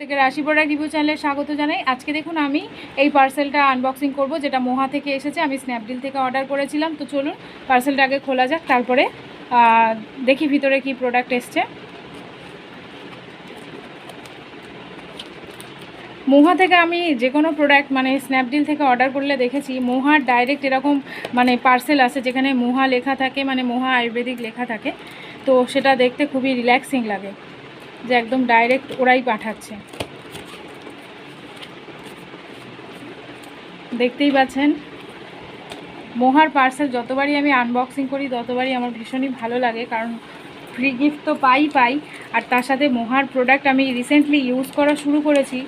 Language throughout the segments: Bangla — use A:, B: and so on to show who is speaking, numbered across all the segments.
A: থেকে রাশি প্রোডাক্ট রিভিউ চ্যানেলে স্বাগত জানাই। আজকে দেখুন আমি এই পার্সেলটা আনবক্সিং করব, যেটা মোহা থেকে এসেছে। আমি স্ন্যাপডিল থেকে অর্ডার করেছিলাম। তো চলুন, পার্সেলটা আগে খোলা যাক, তারপরে দেখি ভিতরে কি প্রোডাক্ট এসছে। মোহা থেকে আমি যে কোনো প্রোডাক্ট মানে স্ন্যাপডিল থেকে অর্ডার করলে দেখেছি মোহার ডাইরেক্ট এরকম মানে পার্সেল আছে, যেখানে মোহা লেখা থাকে মানে মোহা আয়ুর্বেদিক লেখা থাকে। তো সেটা দেখতে খুবই রিল্যাক্সিং লাগে। যে একদম ডাইরেক্ট ওরাই পাঠাচ্ছে। দেখতেই পাচ্ছেন, মোহার পার্সেল যতবারই আমি আনবক্সিং করি, ততবারই আমার ভীষণই ভালো লাগে, কারণ ফ্রি গিফট তো পাই পাই। আর তার সাথে মোহার প্রোডাক্ট আমি রিসেন্টলি ইউজ করা শুরু করেছি।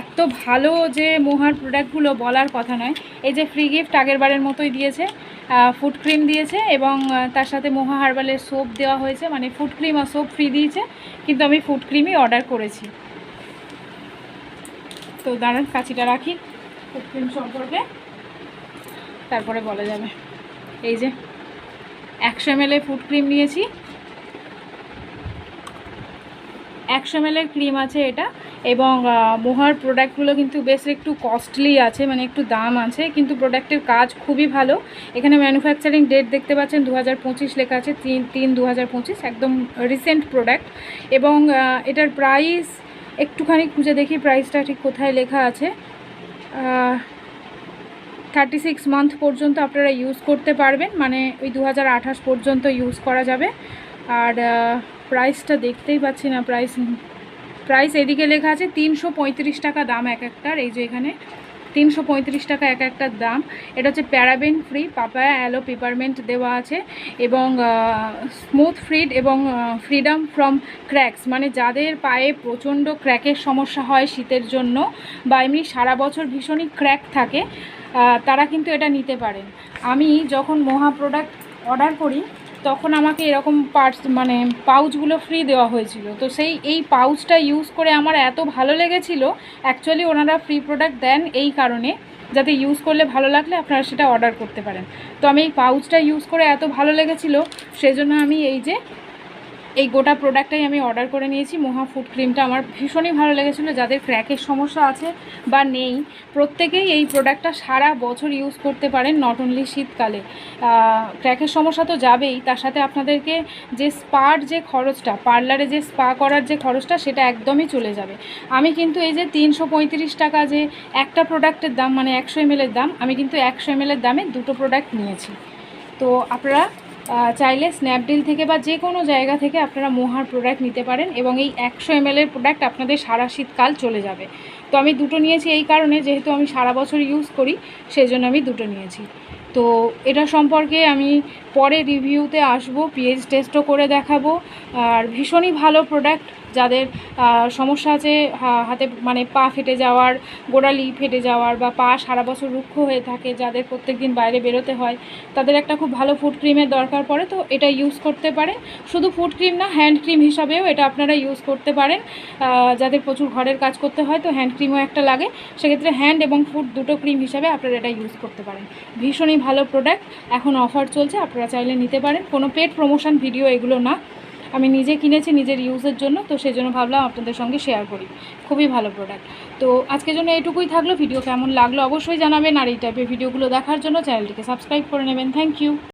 A: এত ভালো যে মোহার প্রোডাক্টগুলো বলার কথা নয়। এই যে ফ্রি গিফট আগের বারের মতোই দিয়েছে ফুড ক্রিম দিয়েছে এবং তার সাথে মোহা হার্বালের সোপ দেওয়া হয়েছে। মানে ফুড ক্রিম আর সোপ ফ্রি দিয়েছে, কিন্তু আমি ফুড ক্রিমই অর্ডার করেছি। তো দাঁড়ান, কাঁচিটা রাখি ফুড ক্রিম সম্পর্কে। তারপরে বলা যাবে। এই যে একশো এম ফুড ক্রিম নিয়েছি। একশো এম ক্রিম আছে এটা এবং মোহার প্রোডাক্টগুলো কিন্তু বেশ একটু কস্টলি আছে মানে একটু দাম আছে, কিন্তু প্রোডাক্টের কাজ খুবই ভালো। এখানে ম্যানুফ্যাকচারিং ডেট দেখতে পাচ্ছেন দু হাজার পঁচিশ লেখা আছে, তিন তিন দু একদম রিসেন্ট প্রোডাক্ট এবং এটার প্রাইস একটুখানি খুঁজে দেখি প্রাইসটা ঠিক কোথায় লেখা আছে। থার্টি সিক্স মান্থ পর্যন্ত আপনারা ইউজ করতে পারবেন মানে ওই দু হাজার আঠাশ পর্যন্ত ইউজ করা যাবে। আর প্রাইসটা দেখতেই পাচ্ছি না প্রাইস প্রাইস এদিকে লেখা আছে তিনশো পঁয়ত্রিশ টাকা দাম এক একটার, এই যে এখানে তিনশো পঁয়ত্রিশ টাকা এক একটার দাম। এটা হচ্ছে paraben free papaya aloe peppermint দেওয়া আছে এবং স্মুথ ফ্রিড এবং ফ্রিডম ফ্রম ক্র্যাকস মানে যাদের পায়ে প্রচণ্ড ক্র্যাকের সমস্যা হয় শীতের জন্য বা এমনি সারা বছর ভীষণই ক্র্যাক থাকে তারা কিন্তু এটা নিতে পারেন। আমি যখন মহা প্রোডাক্ট অর্ডার করি তখন আমাকে এরকম পার্টস মানে পাউচগুলো ফ্রি দেওয়া হয়েছিল। তো সেই, এই পাউচটা ইউজ করে আমার এত ভালো লেগেছিল অ্যাকচুয়ালি ওনারা ফ্রি প্রোডাক্ট দেন এই কারণে, যাতে ইউজ করলে ভালো লাগলে আপনারা সেটা অর্ডার করতে পারেন। তো আমি এই পাউচটা ইউজ করে এত ভালো লেগেছিল, সেজন্য আমি এই যে এই গোটা প্রোডাক্টটাই আমি অর্ডার করে নিয়েছি। মহা ফুড ক্রিমটা আমার ভীষণই ভালো লেগেছিলো। যাদের ক্র্যাকের সমস্যা আছে বা নেই, প্রত্যেকেই এই প্রোডাক্টটা সারা বছর ইউজ করতে পারেন নট অনলি শীতকালে। ক্র্যাকের সমস্যা তো যাবেই। তার সাথে আপনাদেরকে যে স্পার যে খরচটা পার্লারে যে স্পা করার যে খরচটা, সেটা একদমই চলে যাবে। আমি কিন্তু এই যে তিনশো পঁয়ত্রিশ টাকা যে একটা প্রোডাক্টের দাম মানে একশো এমএলের দাম, আমি কিন্তু একশো এমএলের দামে দুটো প্রোডাক্ট নিয়েছি। তো আপনারা চাইলে স্ন্যাপডিল থেকে বা যে কোনো জায়গা থেকে আপনারা মোহার প্রোডাক্ট নিতে পারেন এবং এই একশো এমএলের প্রোডাক্ট আপনাদের সারা শীতকাল চলে যাবে। তো আমি দুটো নিয়েছি এই কারণে, যেহেতু আমি সারা বছর ইউজ করি সেই জন্য আমি দুটো নিয়েছি। তো এটা সম্পর্কে আমি পরে রিভিউতে আসব পিএইচ টেস্টও করে দেখাবো। আর ভীষণই ভালো প্রোডাক্ট যাদের সমস্যা আছে হাতে মানে পা ফেটে যাওয়ার, গোড়ালি ফেটে যাওয়ার বা পা সারা বছর রুক্ষ হয়ে থাকে যাদের প্রত্যেক দিন বাইরে বেরোতে হয়, তাদের একটা খুব ভালো ফুড ক্রিমের দরকার পড়ে, তো এটা ইউজ করতে পারেন শুধু ফুড ক্রিম না হ্যান্ড ক্রিম হিসাবেও এটা আপনারা ইউজ করতে পারেন। যাদের প্রচুর ঘরের কাজ করতে হয়, তো হ্যান্ড ক্রিমও একটা লাগে। সেক্ষেত্রে হ্যান্ড এবং ফুড দুটো ক্রিম হিসাবে আপনারা এটা ইউজ করতে পারেন। ভীষণই ভালো প্রোডাক্ট এখন অফার চলছে, আপনারা চাইলে নিতে পারেন। কোনো পেড প্রমোশন ভিডিও এগুলো না। আমি নিজে কিনেছি নিজের ইউজের জন্য, তো সেই জন্য ভাবলাম আপনাদের সঙ্গে শেয়ার করি। খুবই ভালো প্রোডাক্ট তো আজকের জন্য এটুকুই থাকল। ভিডিও কেমন লাগল অবশ্যই জানাবেন। আর এই টাইপের ভিডিওগুলো দেখার জন্য চ্যানেলটিকে সাবস্ক্রাইব করে নেবেন। Thank you